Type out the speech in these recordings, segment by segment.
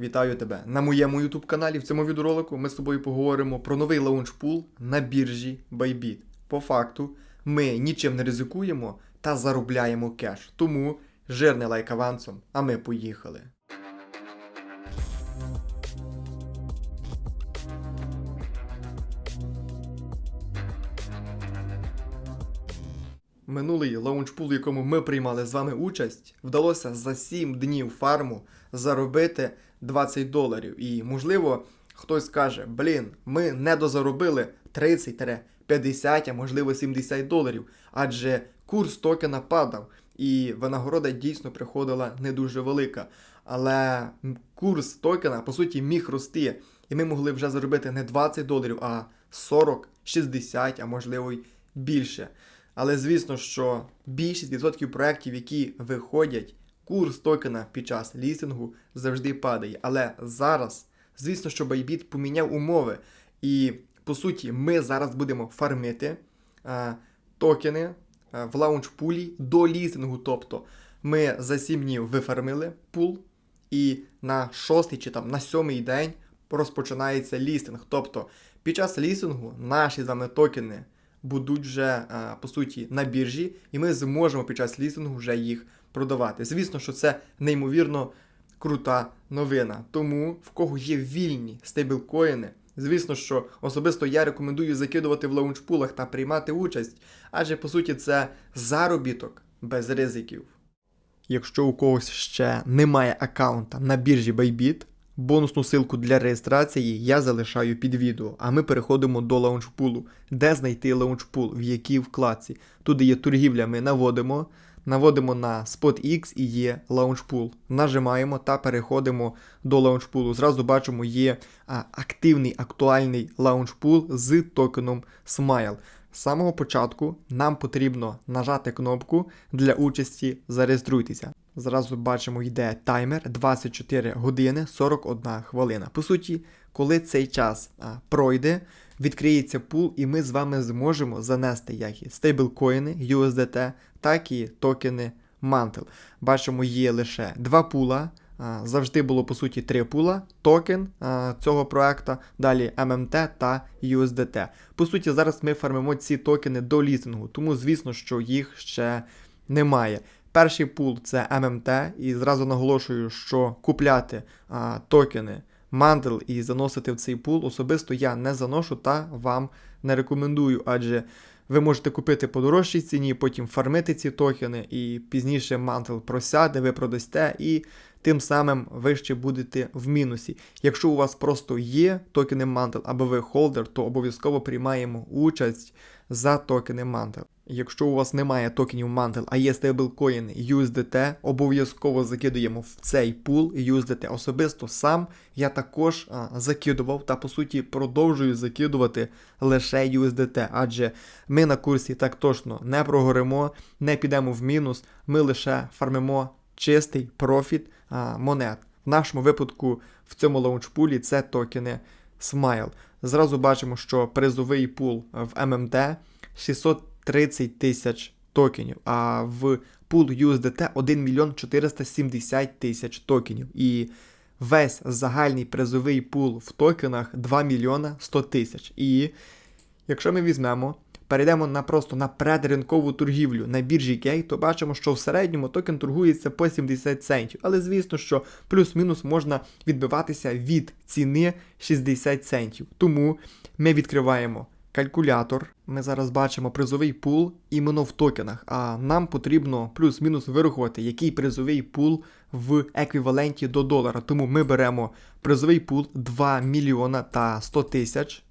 Вітаю тебе на моєму YouTube каналі. В цьому відеоролику ми з тобою поговоримо про новий лаунчпул на біржі Bybit. По факту, ми нічим не ризикуємо та заробляємо кеш. Тому жирний лайк авансом, а ми поїхали. Минулий лаунчпул, в якому ми приймали з вами участь, вдалося за 7 днів фарму заробити 20 доларів. І, можливо, хтось скаже: блін, ми не дозаробили 30-50, а можливо 70 доларів, адже курс токена падав, і винагорода дійсно приходила не дуже велика. Але курс токена, по суті, міг рости, і ми могли вже заробити не 20 доларів, а 40, 60, а можливо й більше. Але звісно, що більшість відсотків проєктів, які виходять, курс токена під час лістингу завжди падає. Але зараз, звісно, що Bybit поміняв умови. І по суті, ми зараз будемо фармити а, токени а, в лаунчпулі до лістингу. Тобто ми за 7 днів вифармили пул, і на шостий чи там на сьомий день розпочинається лістинг. Тобто під час лістингу наші з вами токени будуть вже а, по суті на біржі, і ми зможемо під час лістингу вже їх продавати. Звісно, що це неймовірно крута новина. Тому в кого є вільні стейблкоїни, звісно, що особисто я рекомендую закидувати в лаунчпулах та приймати участь, адже по суті це заробіток без ризиків. Якщо у когось ще немає аккаунта на біржі Bybit, Бонусну ссылку для реєстрації я залишаю під відео, а ми переходимо до лаунчпулу. Де знайти лаунчпул, в якій вкладці. Туди є торгівля, ми наводимо, наводимо на SpotX і є лаунчпул. Нажимаємо та переходимо до лаунчпулу. Зразу бачимо, є а, активний актуальний лаунчпул з токеном Smile. З самого початку нам потрібно нажати кнопку для участі Зареєструйтеся. Зразу бачимо, йде таймер 24 години 41 хвилина. По суті, коли цей час а, пройде, відкриється пул, і ми з вами зможемо занести як і стейблкоїни USDT, так і токени Mantle. Бачимо, є лише два пула. Завжди було по суті три пула, токен а, цього проекту, далі MMT та USDT. По суті, зараз ми фармимо ці токени до лістингу, тому звісно, що їх ще немає. Перший пул це MMT, і зразу наголошую, що купляти а, токени Mandel і заносити в цей пул особисто я не заношу та вам не рекомендую, адже ви можете купити по дорожчій ціні, потім фармити ці токени, і пізніше Mantle просяде, ви продасте, і тим самим ви ще будете в мінусі. Якщо у вас просто є токени Mantle або ви холдер, то обов'язково приймаємо участь за токени Mantle. Якщо у вас немає токенів Mantle, а є стейблкоїни USDT, обов'язково закидуємо в цей пул USDT. Особисто сам я також а, закидував та по суті продовжую закидувати лише USDT, адже ми на курсі так точно не прогоримо, не підемо в мінус, ми лише фармимо чистий профіт а, монет. В нашому випадку в цьому лаунчпулі це токени Smile. Зразу бачимо, що призовий пул в ММТ 630 тисяч токенів, а в пул USDT 1 мільйон 470 тисяч токенів. І весь загальний призовий пул в токенах 2 мільйона 100 тисяч. І якщо ми візьмемо, перейдемо на просто на предринкову торгівлю на біржі Key, то бачимо, що в середньому токен торгується по 70 центів. Але звісно, що плюс-мінус можна відбиватися від ціни 60 центів. Тому ми відкриваємо калькулятор. Ми зараз бачимо призовий пул іменно в токенах, а нам потрібно плюс-мінус вирахувати, який призовий пул в еквіваленті до долара. Тому ми беремо призовий пул 2 мільйона та 100 тисяч.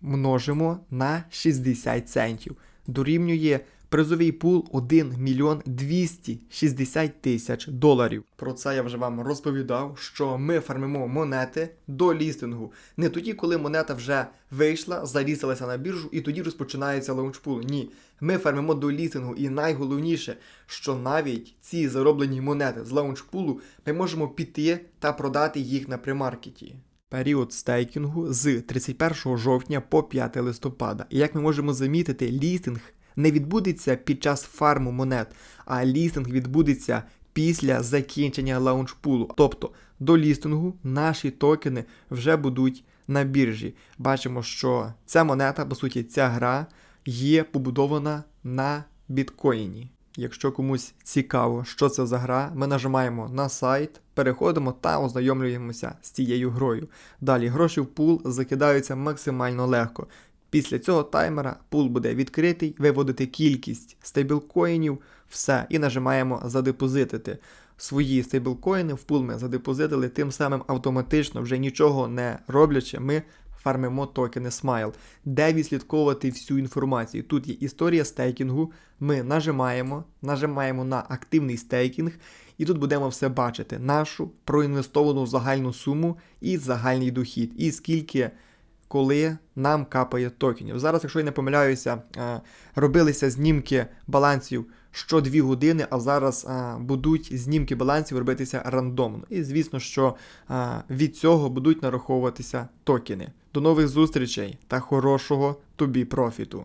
Множимо на 60 центів. Дорівнює призовий пул 1 мільйон 260 тисяч доларів. Про це я вже вам розповідав, що ми фармимо монети до лістингу. Не тоді, коли монета вже вийшла, залісилася на біржу, і тоді розпочинається лаунчпул. Ні, ми фармимо до лістингу. І найголовніше, що навіть ці зароблені монети з лаунчпулу ми можемо піти та продати їх на примаркеті. Період стейкінгу з 31 жовтня по 5 листопада. І як ми можемо замітити, лістинг не відбудеться під час фарму монет, а лістинг відбудеться після закінчення лаунчпулу. Тобто до лістингу наші токени вже будуть на біржі. Бачимо, що ця монета, по суті, ця гра є побудована на біткоїні. Якщо комусь цікаво, що це за гра, ми нажимаємо на сайт, переходимо та ознайомлюємося з цією грою. Далі гроші в пул закидаються максимально легко. Після цього таймера пул буде відкритий, виводити кількість стейблкоїнів, все, і нажимаємо задепозитити. Свої стейблкоїни в пул ми задепозитили, тим самим автоматично, вже нічого не роблячи, ми фармимо токени Smile. Де відслідковувати всю інформацію? Тут є історія стейкінгу. Ми нажимаємо, нажимаємо на активний стейкінг, і тут будемо все бачити: нашу проінвестовану загальну суму і загальний дохід, і скільки. Коли нам капає токенів. Зараз, якщо я не помиляюся, е, робилися знімки балансів що 2 години, а зараз е, будуть знімки балансів робитися рандомно. І звісно, що е, від цього будуть нараховуватися токени. До нових зустрічей та хорошого тобі профіту!